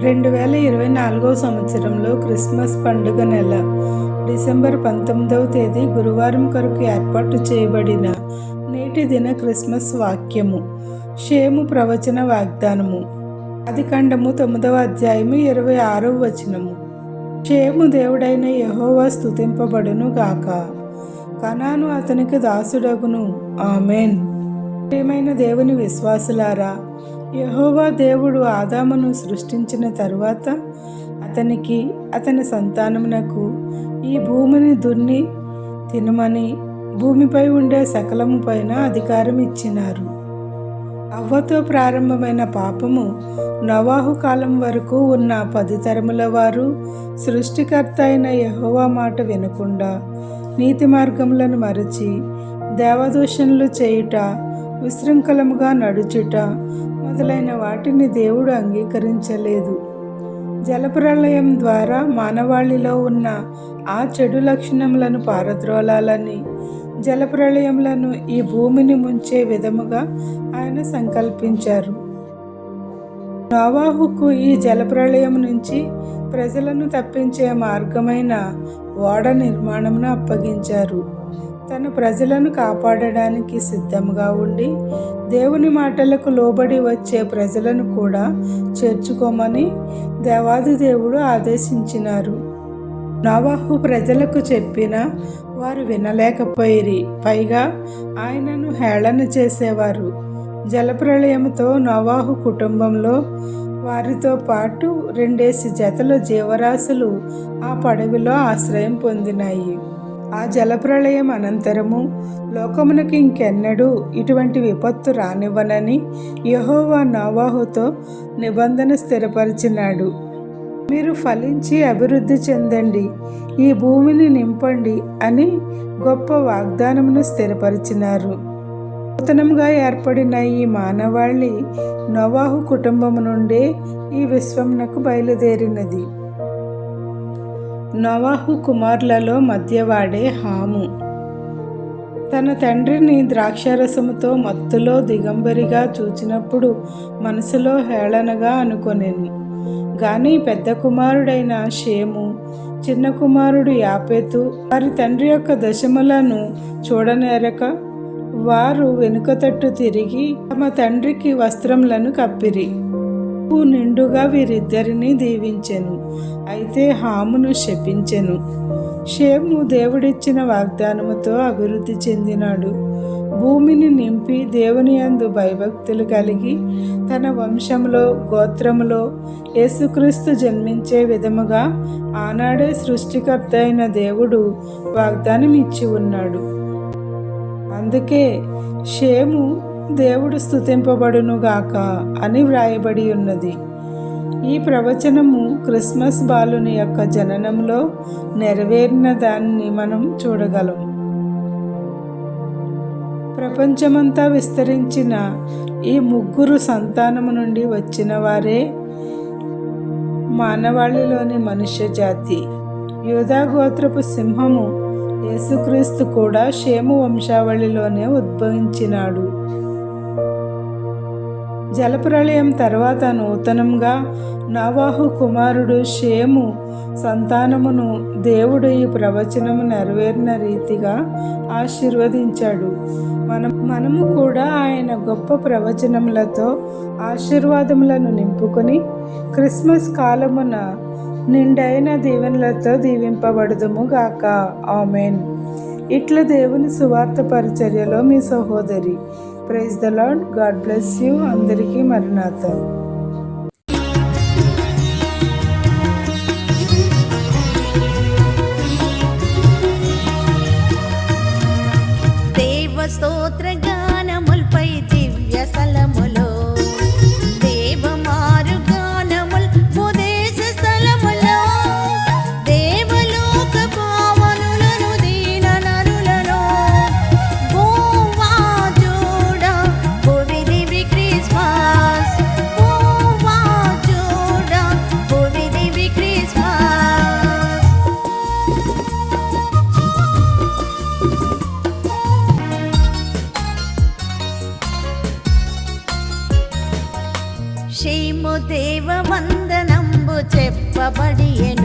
రెండు వేల ఇరవై నాలుగో సంవత్సరంలో క్రిస్మస్ పండుగ నెల. డిసెంబర్ పంతొమ్మిదవ తేదీ గురువారం కొరకు ఏర్పాటు చేయబడిన నేటి దిన క్రిస్మస్ వాక్యము. షేము ప్రవచన వాగ్దానము. ఆదికాండము తొమ్మిదవ అధ్యాయము ఇరవై ఆరవ వచనము. షేము దేవుడైన యహోవా స్తుతింపబడును గాక. కనాను అతనికి దాసుడగును. ఆమెన్. ప్రియమైన దేవుని విశ్వాసులారా యహోవా దేవుడు ఆదామును సృష్టించిన తరువాత అతనికి అతని సంతానమునకు ఈ భూమిని దున్ని తినమని భూమిపై ఉండే సకలము పైన అధికారం ఇచ్చినారు. అవ్వతో ప్రారంభమైన పాపము నవాహు కాలం వరకు ఉన్న పది తరముల వారు సృష్టికర్త అయిన యహోవా మాట వినకుండా నీతి మార్గములను మరచి దేవదూషణలు చేయుట విశృంఖలముగా నడుచుట మొదలైన వాటిని దేవుడు అంగీకరించలేదు. జలప్రలయం ద్వారా మానవాళిలో ఉన్న ఆ చెడు లక్షణములను పారద్రోలాలని జలప్రలయములను ఈ భూమిని ముంచే విధముగా ఆయన సంకల్పించారు. నోవాహుకు ఈ జలప్రలయం నుంచి ప్రజలను తప్పించే మార్గమైన ఓడ నిర్మాణమును అప్పగించారు. తన ప్రజలను కాపాడడానికి సిద్ధంగా ఉండి దేవుని మాటలకు లోబడి వచ్చే ప్రజలను కూడా చేర్చుకోమని దేవాది దేవుడు ఆదేశించినారు. నవాహు ప్రజలకు చెప్పిన వారు వినలేకపోయిరి. పైగా ఆయనను హేళన చేసేవారు. జలప్రళయంతో నవాహు కుటుంబంలో వారితో పాటు రెండేసి జతల జీవరాశులు ఆ పడవిలో ఆశ్రయం పొందినాయి. ఆ జలప్రళయం అనంతరము లోకమునకు ఇంకెన్నడూ ఇటువంటి విపత్తు రానివ్వనని యహోవా నవాహుతో నిబంధన స్థిరపరిచినాడు. మీరు ఫలించి అభివృద్ధి చెందండి ఈ భూమిని నింపండి అని గొప్ప వాగ్దానమును స్థిరపరిచినారు. నూతనంగా ఏర్పడిన ఈ మానవాళి నవాహు కుటుంబము నుండే ఈ విశ్వమునకు బయలుదేరినది. నవాహు కుమారులలో మధ్యవాడే హాము. తన తండ్రిని ద్రాక్షారసముతో మత్తులో దిగంబరిగా చూచినప్పుడు మనసులో హేళనగా అనుకొనేను. గాని పెద్ద కుమారుడైన షేము చిన్న కుమారుడు యాపేతు వారి తండ్రి యొక్క దశములను చూడనేరక వారు వెనుకతట్టు తిరిగి తమ తండ్రికి వస్త్రములను కప్పిరి. నిండుగా వీరిద్దరిని దీవించెను. అయితే హామును శపించెను. షేము దేవుడిచ్చిన వాగ్దానముతో అభివృద్ధి చెందినాడు. భూమిని నింపి దేవుని అందు భయభక్తులు కలిగి తన వంశంలో గోత్రములో యేసుక్రీస్తు జన్మించే విధముగా ఆనాడే సృష్టికర్త అయిన దేవుడు వాగ్దానం ఇచ్చి ఉన్నాడు. అందుకే షేము దేవుడు స్థుతింపబడునుగాక అని వ్రాయబడి ఉన్నది. ఈ ప్రవచనము క్రిస్మస్ బాలుని యొక్క జననంలో నెరవేరిన దాన్ని మనం చూడగలం. ప్రపంచమంతా విస్తరించిన ఈ ముగ్గురు సంతానము నుండి వచ్చిన వారే మానవాళిలోని మనుష్య జాతి. యోధాగోత్రపు సింహము యేసుక్రీస్తు కూడా షేము వంశావళిలోనే ఉద్భవించినాడు. జలప్రళయం తర్వాత నూతనంగా నవాహు కుమారుడు షేము సంతానమును దేవుడు ఈ ప్రవచనము నెరవేరిన రీతిగా ఆశీర్వదించాడు. మనం మనము కూడా ఆయన గొప్ప ప్రవచనములతో ఆశీర్వాదములను నింపుకొని క్రిస్మస్ కాలమున నిండైన దీవెనలతో దీవింపబడదుము గాక. ఆమెన్. ఇట్లా దేవుని సువార్త పరిచర్యలో మీ సహోదరి praise the Lord God bless you. అందరికీ మరణాత చెప్పబడియెను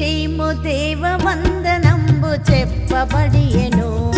చేయము దేవ వందనంబు చెప్పబడియను.